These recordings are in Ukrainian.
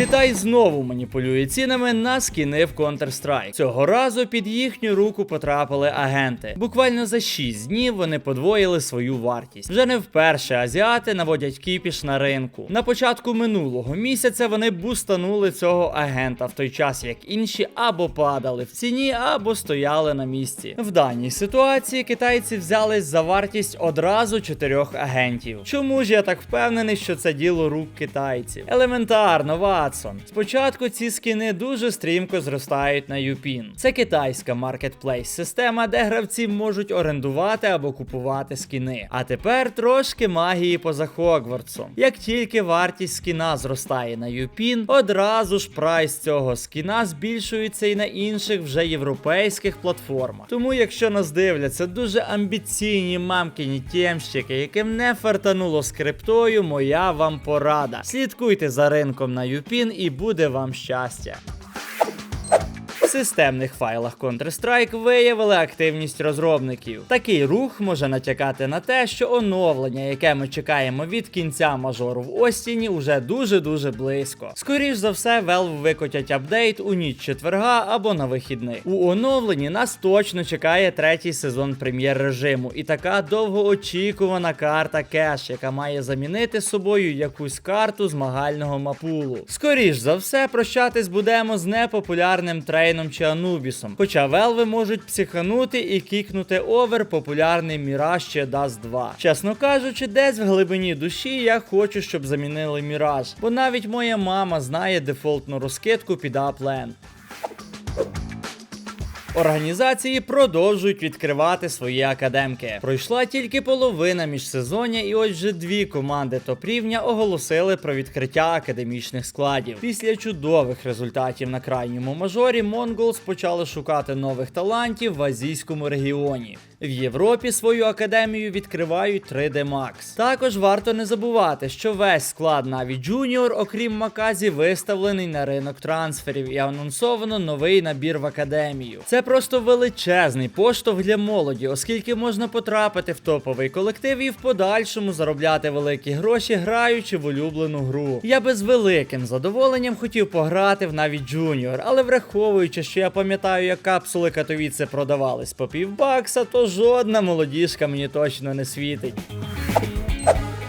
Китай знову маніпулює цінами на скіни в Counter-Strike. Цього разу під їхню руку потрапили агенти. Буквально за 6 днів вони подвоїли свою вартість. Вже не вперше азіати наводять кіпіш на ринку. На початку минулого місяця вони бустанули цього агента, в той час як інші або падали в ціні, або стояли на місці. В даній ситуації китайці взялись за вартість одразу чотирьох агентів. Чому ж я так впевнений, що це діло рук китайців? Елементарно, Ватсон. Спочатку ці скіни дуже стрімко зростають на Юпін. Це китайська маркетплейс система, де гравці можуть орендувати або купувати скіни. А тепер трошки магії поза Хогвартсом. Як тільки вартість скіна зростає на Юпін, одразу ж прайс цього скіна збільшується і на інших вже європейських платформах. Тому, якщо нас дивляться дуже амбіційні мамкині тємщики, яким не фартануло з криптою, моя вам порада. Слідкуйте за ринком на Юпін і буде вам щастя. Системних файлах Counter-Strike виявили активність розробників. Такий рух може натякати на те, що оновлення, яке ми чекаємо від кінця мажору в Остіні, уже дуже-дуже близько. Скоріш за все, Valve викотять апдейт у ніч четверга або на вихідних. У оновленні нас точно чекає третій сезон прем'єр режиму і така довгоочікувана карта кеш, яка має замінити собою якусь карту змагального мапулу. Скоріш за все, прощатись будемо з непопулярним трейном чи Анубісом. Хоча велви можуть психанути і кікнути овер популярний Міраж чи Дас 2. Чесно кажучи, десь в глибині душі я хочу, щоб замінили Міраж, бо навіть моя мама знає дефолтну розкидку під Upland. Організації продовжують відкривати свої академки. Пройшла тільки половина міжсезоння, і ось вже дві команди топ-рівня оголосили про відкриття академічних складів. Після чудових результатів на крайньому мажорі Монголс почали шукати нових талантів в азійському регіоні. В Європі свою академію відкривають 3D Max. Також варто не забувати, що весь склад Na'Vi Junior, окрім Маказі, виставлений на ринок трансферів і анонсовано новий набір в академію. Це просто величезний поштовх для молоді, оскільки можна потрапити в топовий колектив і в подальшому заробляти великі гроші, граючи в улюблену гру. Я би з великим задоволенням хотів пограти в Na'Vi Junior, але враховуючи, що я пам'ятаю, як капсули Катовіце продавались по півбакса, то жодна молодіжка мені точно не світить.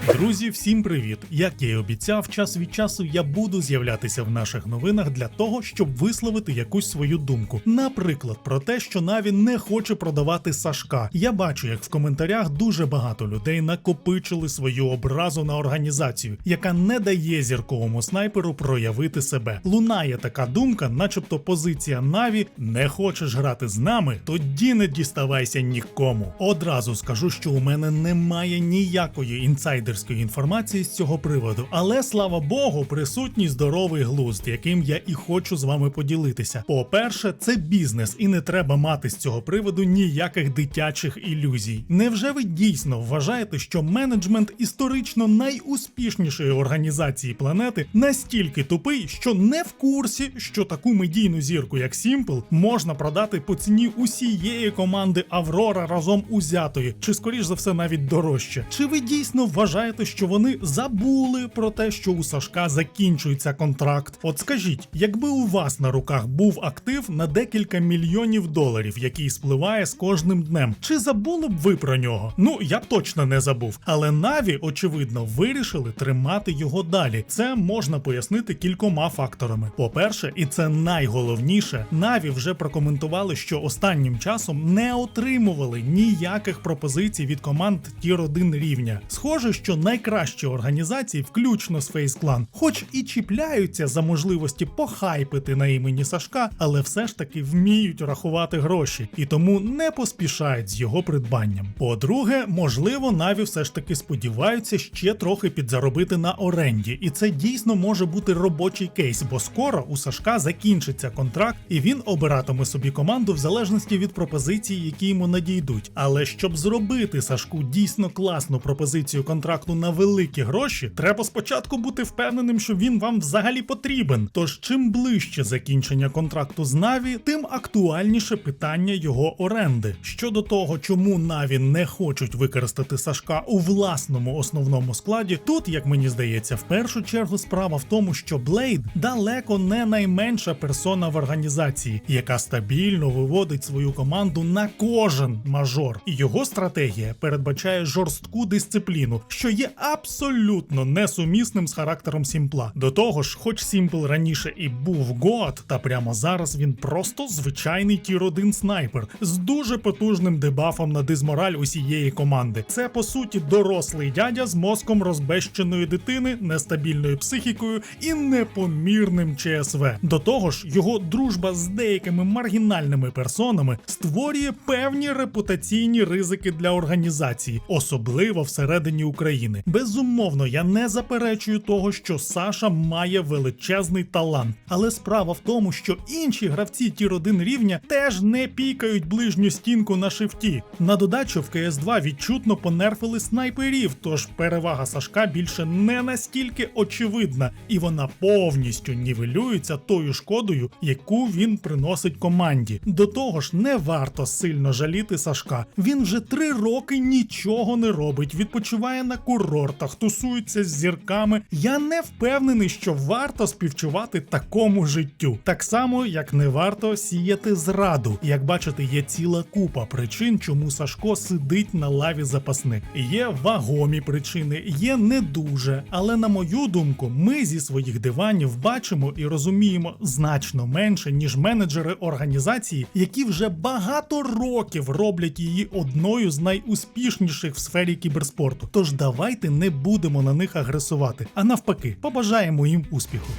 Друзі, всім привіт! Як я й обіцяв, час від часу я буду з'являтися в наших новинах для того, щоб висловити якусь свою думку. Наприклад, про те, що Наві не хоче продавати Сашка. Я бачу, як в коментарях дуже багато людей накопичили свою образу на організацію, яка не дає зірковому снайперу проявити себе. Лунає така думка, начебто позиція Наві не хочеш грати з нами, тоді не діставайся нікому. Одразу скажу, що у мене немає ніякої інсайдерської інформації з цього приводу, але слава Богу, присутній здоровий глузд, яким я і хочу з вами поділитися. По-перше, це бізнес, і не треба мати з цього приводу ніяких дитячих ілюзій. Невже ви дійсно вважаєте, що менеджмент історично найуспішнішої організації планети настільки тупий, що не в курсі, що таку медійну зірку, як Simple, можна продати по ціні усієї команди Аврора разом узятої, чи скоріш за все навіть дорожче? Чи ви дійсно вважаєте, що вони забули про те, що у Сашка закінчується контракт? От скажіть, якби у вас на руках був актив на декілька мільйонів доларів, який спливає з кожним днем, чи забули б ви про нього? Ну я б точно не забув. Але Наві, очевидно, вирішили тримати його далі. Це можна пояснити кількома факторами. По-перше, і це найголовніше, Наві вже прокоментували, що останнім часом не отримували ніяких пропозицій від команд Тір 1 рівня. Схоже, що найкращі організації, включно з Face Clan, хоч і чіпляються за можливості похайпити на імені Сашка, але все ж таки вміють рахувати гроші і тому не поспішають з його придбанням. По-друге, можливо, Наві все ж таки сподіваються ще трохи підзаробити на оренді, і це дійсно може бути робочий кейс, бо скоро у Сашка закінчиться контракт, і він обиратиме собі команду в залежності від пропозицій, які йому надійдуть. Але щоб зробити Сашку дійсно класну пропозицію контракту контракту на великі гроші, треба спочатку бути впевненим, що він вам взагалі потрібен. Тож, чим ближче закінчення контракту з Наві, тим актуальніше питання його оренди. Щодо того, чому Наві не хочуть використати Сашка у власному основному складі, тут, як мені здається, в першу чергу справа в тому, що Блейд далеко не найменша персона в організації, яка стабільно виводить свою команду на кожен мажор. І його стратегія передбачає жорстку дисципліну, що є абсолютно несумісним з характером Сімпла. До того ж, хоч Сімпл раніше і був год, та прямо зараз він просто звичайний тір 1 снайпер з дуже потужним дебафом на дизмораль усієї команди. Це по суті дорослий дядя з мозком розбещеної дитини, нестабільною психікою і непомірним ЧСВ. До того ж, його дружба з деякими маргінальними персонами створює певні репутаційні ризики для організації, особливо всередині України. Безумовно, я не заперечую того, що Саша має величезний талант, але справа в тому, що інші гравці тір 1 рівня теж не пікають ближню стінку на шифті. На додачу в КС 2 відчутно понерфили снайперів, тож перевага Сашка більше не настільки очевидна, і вона повністю нівелюється тою шкодою, яку він приносить команді. До того ж, не варто сильно жаліти Сашка. Він вже три роки нічого не робить, відпочиває на курортах, тусується з зірками. Я не впевнений, що варто співчувати такому життю. Так само, як не варто сіяти зраду. Як бачите, є ціла купа причин, чому Сашко сидить на лаві запасних. Є вагомі причини, є не дуже. Але на мою думку, ми зі своїх диванів бачимо і розуміємо значно менше, ніж менеджери організації, які вже багато років роблять її одною з найуспішніших в сфері кіберспорту. Тож давайте не будемо на них агресувати, а навпаки, побажаємо їм успіху.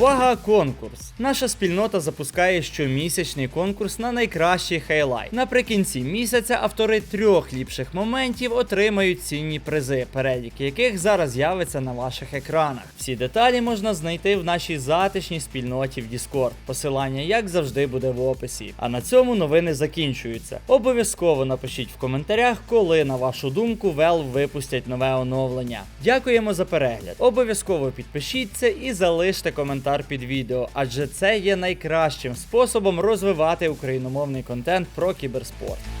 Увага, конкурс! Наша спільнота запускає щомісячний конкурс на найкращий хайлайт. Наприкінці місяця автори трьох ліпших моментів отримають цінні призи, перелік яких зараз з'явиться на ваших екранах. Всі деталі можна знайти в нашій затишній спільноті в Discord. Посилання, як завжди, буде в описі. А на цьому новини закінчуються. Обов'язково напишіть в коментарях, коли, на вашу думку, Valve випустять нове оновлення. Дякуємо за перегляд. Обов'язково підпишіться і залиште коментар під відео, адже це є найкращим способом розвивати україномовний контент про кіберспорт.